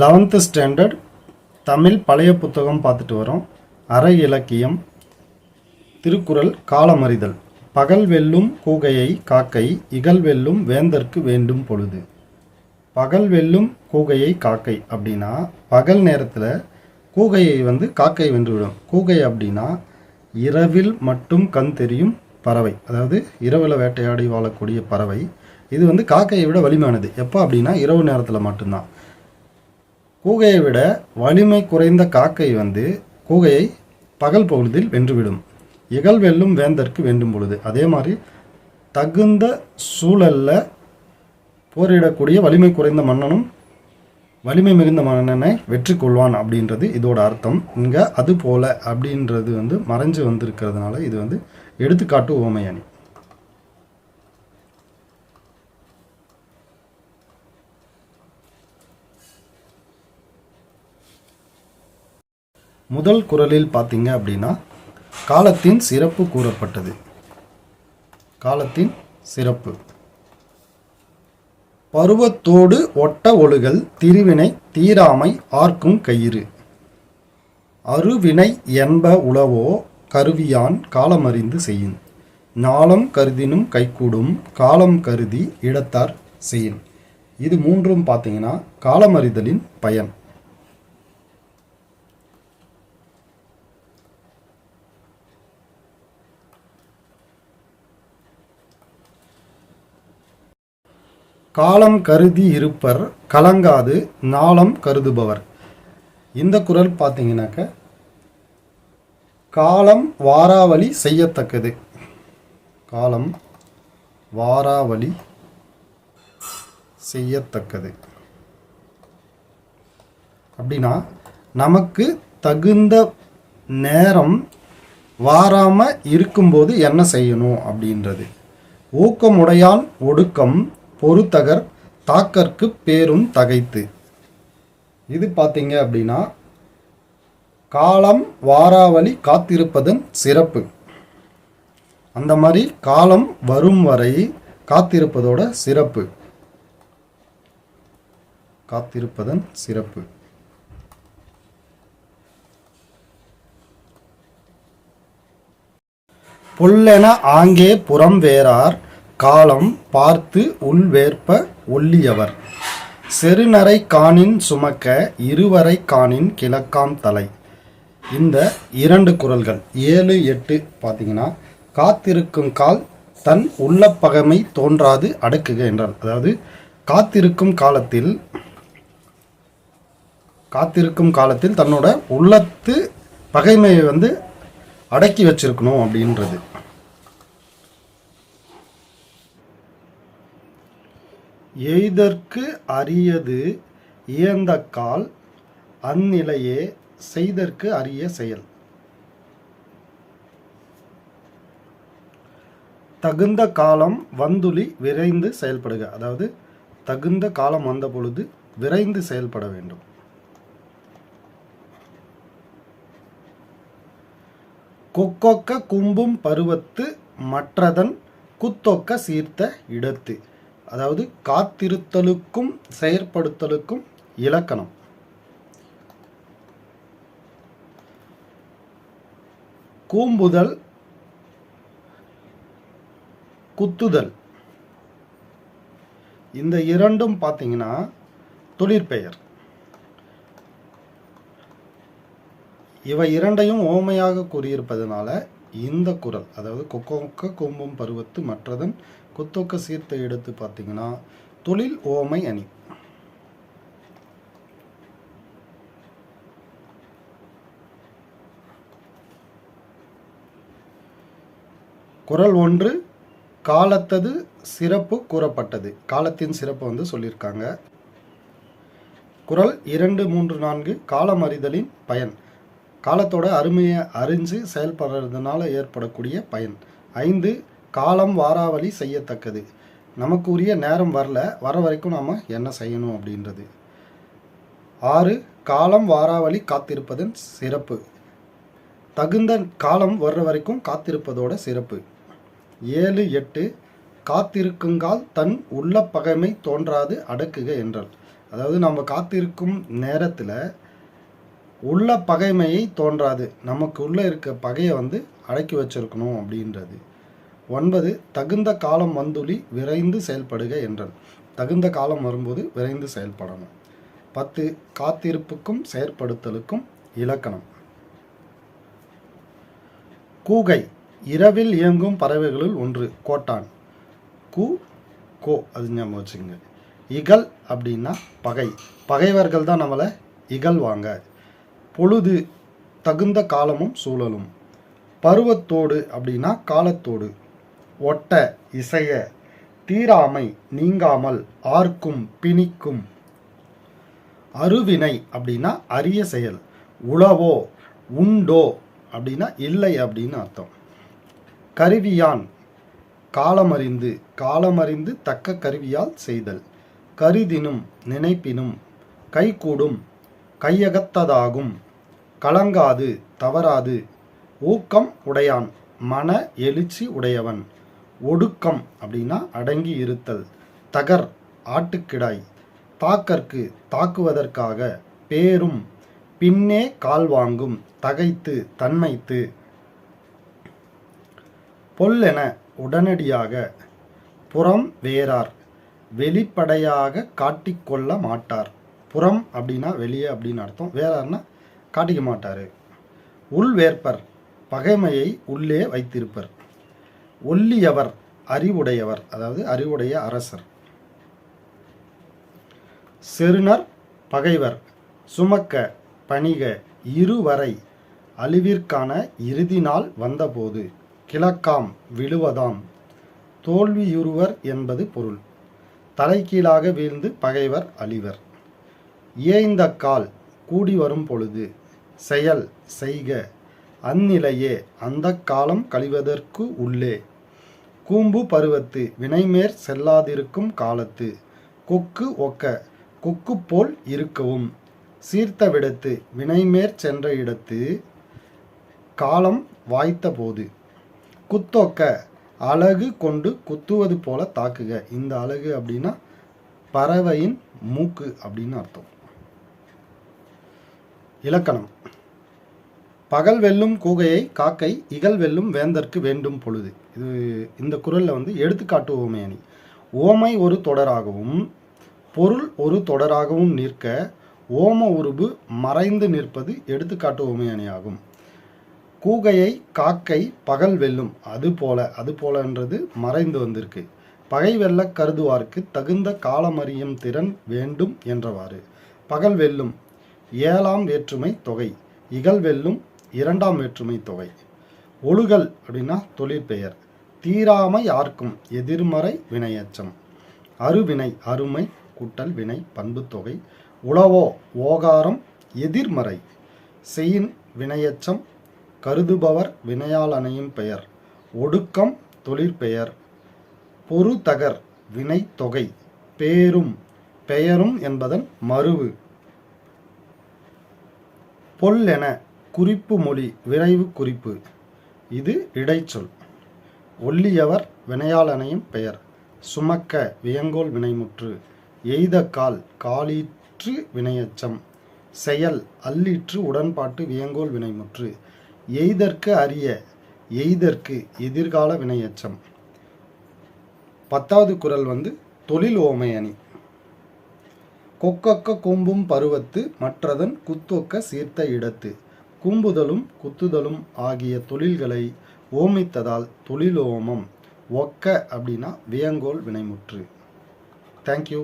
Eleventh standard Tamil பழைய புத்தகம் பார்த்துட்டு வரோம். அரை இலக்கியம் திருக்குறள் காலமறிதல். பகல் வெல்லும் கூகையை காக்கை இகல் வெல்லும் வேந்தற்கு வேண்டும் பொழுது. பகல் வெல்லும் கூகையை காக்கை அப்படின்னா பகல் நேரத்தில் கூகையை வந்து காக்கை வென்றுவிடும். கூகை அப்படின்னா இரவில் மட்டும் கண் தெரியும் பறவை. அதாவது இரவில் வேட்டையாடி வாழக்கூடிய பறவை. இது வந்து காக்கையை விட வலிமையானது. எப்போ அப்படின்னா இரவு நேரத்தில் மட்டும்தான். கூகையை விட வலிமை குறைந்த காக்கை வந்து கூகையை பகல் பொழுதில் வென்றுவிடும். இகழ் வெல்லும் வேந்தற்கு வேண்டும் பொழுது. அதே மாதிரி தகுந்த சூழல்ல போரிடக்கூடிய வலிமை குறைந்த மன்னனும் வலிமை மிகுந்த மன்னனை வெற்றி கொள்வான் அப்படின்றது இதோட அர்த்தம். இங்கே அது போல அப்படின்றது வந்து மறைஞ்சு வந்திருக்கிறதுனால இது வந்து எடுத்துக்காட்டு ஓமையணி முதல் குரலில் பார்த்தீங்க அப்படின்னா காலத்தின் சிறப்பு கூறப்பட்டது. காலத்தின் சிறப்பு. பருவத்தோடு ஒட்ட ஒழுகல் திருவினை தீராமை ஆர்க்கும் கயிறு. அருவினை என்ப உளவோ கருவியான் காலமறிந்து செய்யும் நாளம் கருதினும் கைகூடும் காலம் கருதி இடத்தார் செய்யும் இது மூன்றும் பார்த்தீங்கன்னா காலமறிதலின் பயன். காலம் கருதி இருப்பர் கலங்காது நாளம் கருதுபவர். இந்த குரல் பார்த்தீங்கன்னாக்க காலம் வாராவளி செய்யத்தக்கது. காலம் வாராவளி செய்யத்தக்கது. அப்படின்னா நமக்கு தகுந்த நேரம் வாராமல் இருக்கும்போது என்ன செய்யணும் அப்படின்றது. ஊக்கமுடையான் ஒடுக்கம் பொறுத்தகர் தாக்கற்கு பேரும் தகைத்து. இது பார்த்தீங்க அப்படின்னா காலம் வாராவளி காத்திருப்பதன் சிறப்பு. அந்த மாதிரி காலம் வரும் வரை காத்திருப்பதோட சிறப்பு. காத்திருப்பதன் சிறப்பு. புல்லென ஆங்கே புறம் வேறார் காலம் பார்த்து உள்வேற்ப ஒல்லியவர் செருநரை காணின் சுமக்க இருவரை காணின் கிழக்காம் தலை. இந்த இரண்டு குரல்கள் ஏழு எட்டு பார்த்தீங்கன்னா காத்திருக்கும் கால் தன் உள்ள பகமை தோன்றாது அடக்குக என்றார் அதாவது காத்திருக்கும் காலத்தில் காத்திருக்கும் காலத்தில் தன்னோட உள்ளத்து பகைமையை வந்து அடக்கி வச்சிருக்கணும் அப்படின்றது. எய்தற்கு அரியது இயந்தக்கால் அந்நிலையே செய்தற்கு அரிய செயல். தகுந்த காலம் வந்துளி விரைந்து செயல்படுக. அதாவது தகுந்த காலம் வந்த பொழுது விரைந்து செயல்பட வேண்டும். கொக்கொக்க கும்பும் பருவத்து மற்றதன் குத்தொக்க சீர்த்த இடத்து. அதாவது காத்திருத்தலுக்கும் செயற்படுத்தலுக்கும் இலக்கணம். கூம்புதல் குத்துதல். இந்த இரண்டும் பார்த்தீங்கன்னா தொழிற்பெயர் இவை இரண்டையும் ஓமையாக கூறியிருப்பதனால இந்த குரல் அதாவது கொக்கோக்க கொம்பும் பருவத்து மற்றதன் குத்தொக்க சீர்த்த எடுத்து பார்த்தீங்கன்னா தொழில் ஓமை அணி. குறள் ஒன்று காலத்தது சிறப்பு கூறப்பட்டது. காலத்தின் சிறப்பு வந்து சொல்லியிருக்காங்க. குறள் இரண்டு மூன்று நான்கு காலம் அறிதலின் பயன். காலத்தோட அருமையை அறிஞ்சு செயல்படுறதுனால ஏற்படக்கூடிய பயன். ஐந்து காலம் வாராவளி செய்யத்தக்கது. நமக்கு உரிய நேரம் வரல வர வரைக்கும் நாம் என்ன செய்யணும் அப்படின்றது. ஆறு காலம் வாராவளி காத்திருப்பதன் சிறப்பு. தகுந்த காலம் வர்ற வரைக்கும் காத்திருப்பதோட சிறப்பு. ஏழு எட்டு காத்திருக்குங்கால் தன் உள்ள பகைமை தோன்றாது அடக்குக என்றால். அதாவது நம்ம காத்திருக்கும் நேரத்தில் உள்ள பகைமையை தோன்றாது. நமக்கு உள்ளே இருக்க பகையை வந்து அடக்கி வச்சிருக்கணும் அப்படின்றது. ஒன்பது தகுந்த காலம் வந்துளி விரைந்து செயல்படுக என்றன். தகுந்த காலம் வரும்போது விரைந்து செயல்படணும். பத்து காத்திருப்புக்கும் செயற்படுத்தலுக்கும் இலக்கணம். கூகை இரவில் இயங்கும் பறவைகளுள் ஒன்று கோட்டான். கூ கோ அது ஞாபகம் வச்சுக்கோங்க. இகல் அப்படின்னா பகை. பகைவர்கள் தான் நம்மளை இகழ்வாங்க. பொழுது தகுந்த காலமும் சூழலும். பருவத்தோடு அப்படின்னா காலத்தோடு. ஒட்ட இசைய தீராமை நீங்காமல் ஆர்க்கும் பிணிக்கும். அருவினை அப்படின்னா அரிய செயல். உளவோ உண்டோ அப்படின்னா இல்லை அப்படின்னு அர்த்தம். கருவியான் காலமறிந்து காலமறிந்து தக்க கருவியால் செய்தல். கருதினும் நினைப்பினும் கைகூடும் கையகத்ததாகும். கலங்காது தவறாது. ஊக்கம் உடையான் மன எழுச்சி உடையவன். ஒடுக்கம் அப்படின்னா அடங்கி இருத்தல் தகர் ஆட்டுக்கிடாய். தாக்கற்கு தாக்குவதற்காக பேரும் பின்னே கால் வாங்கும் தகைத்து தன்மைத்து பொல்லென உடனடியாக புறம் வேறார் வெளிப்படையாக காட்டிக்கொள்ள மாட்டார். புறம் அப்படின்னா வெளியே அப்படின்னு அர்த்தம். வேறார்னா காட்டிக்க மாட்டார். உள்வேற்பர் பகைமையை உள்ளே வைத்திருப்பர். ஒல்லியவர் அறிவுடையவர் அதாவது அறிவுடைய அரசர். செருணர் பகைவர் சுமக்க பணிக இருவரை அழிவிற்கான இறுதி நாள் வந்தபோது கிழக்காம் விழுவதாம். தோல்வியுறுவர் என்பது பொருள். தலைகீழாக வீழ்ந்து பகைவர் அழிவர். ஏய்ந்த கால் கூடி வரும் பொழுது செயல் செய்க அந்நிலையே அந்த காலம் கழிவதற்கு உள்ளே. கூம்பு பருவத்து வினைமேற் செல்லாதிருக்கும் காலத்து. கொக்கு ஒக்க கொக்கு போல் இருக்கவும். சீர்த்த விடத்து வினைமேற் சென்ற இடத்து காலம் வாய்த்த போது. குத்தொக்க அழகு கொண்டு குத்துவது போல தாக்குக. இந்த அழகு அப்படின்னா பறவையின் மூக்கு அப்படின்னு அர்த்தம். இலக்கணம். பகல் வெல்லும் கூகையை காக்கை இகல் வெல்லும் வேந்தற்கு வேண்டும் பொழுது. இது இந்த குரலில் வந்து எடுத்துக்காட்டு ஓமை அணி ஓமை ஒரு தொடராகவும் பொருள் ஒரு தொடராகவும் நிற்க ஓம உருபு மறைந்து நிற்பது எடுத்துக்காட்டு ஓமை அணியாகும் கூகையை காக்கை பகல் வெல்லும் அது போல அது போலன்றது மறைந்து வந்திருக்கு. பகை வெல்ல கருதுவார்க்கு தகுந்த காலமறியும் திறன் வேண்டும் என்றவாறு. பகல் வெல்லும் ஏழாம் வேற்றுமை தொகை. இகல் வெல்லும் இரண்டாம் வேற்றுமை தொகை. ஒழுகல் அப்படின்னா தொழிற்பெயர் தீராமை யார்க்கும் எதிர்மறை வினையச்சம். அருவினை அருமை கூட்டல் வினை பண்புத்தொகை உளவோ ஓகாரம் எதிர்மறை. செயின் வினையச்சம் கருதுபவர் வினையால் அணையும் பெயர். ஒடுக்கம் தொழிற்பெயர் பொறுதகர் வினைத்தொகை பேரும் பெயரும் என்பதன் மருவு பொல்லென குறிப்பு மொழி விரைவு குறிப்பு. இது இடைச்சொல். ஒல்லியவர் வினையாளனையும் பெயர். சுமக்க வியங்கோல் வினைமுற்று. எய்த கால் காலீற்று வினையச்சம். செயல் அல்லீற்று உடன்பாட்டு வியங்கோல் வினைமுற்று. எய்தற்கு அறிய எய்தற்கு எதிர்கால வினையச்சம். பத்தாவது குரல் வந்து தொழில் ஓமை அணி. கொக்கொக்க கொம்பும் பருவத்து மற்றதன் குத்தொக்க சீர்த்த இடத்து. கூம்புதலும் குத்துதலும் ஆகிய தொழில்களை ஓமித்ததால் தொழிலோமம் ஒக்க அப்படின்னா வியங்கோல் வினைமுற்று. தேங்க்யூ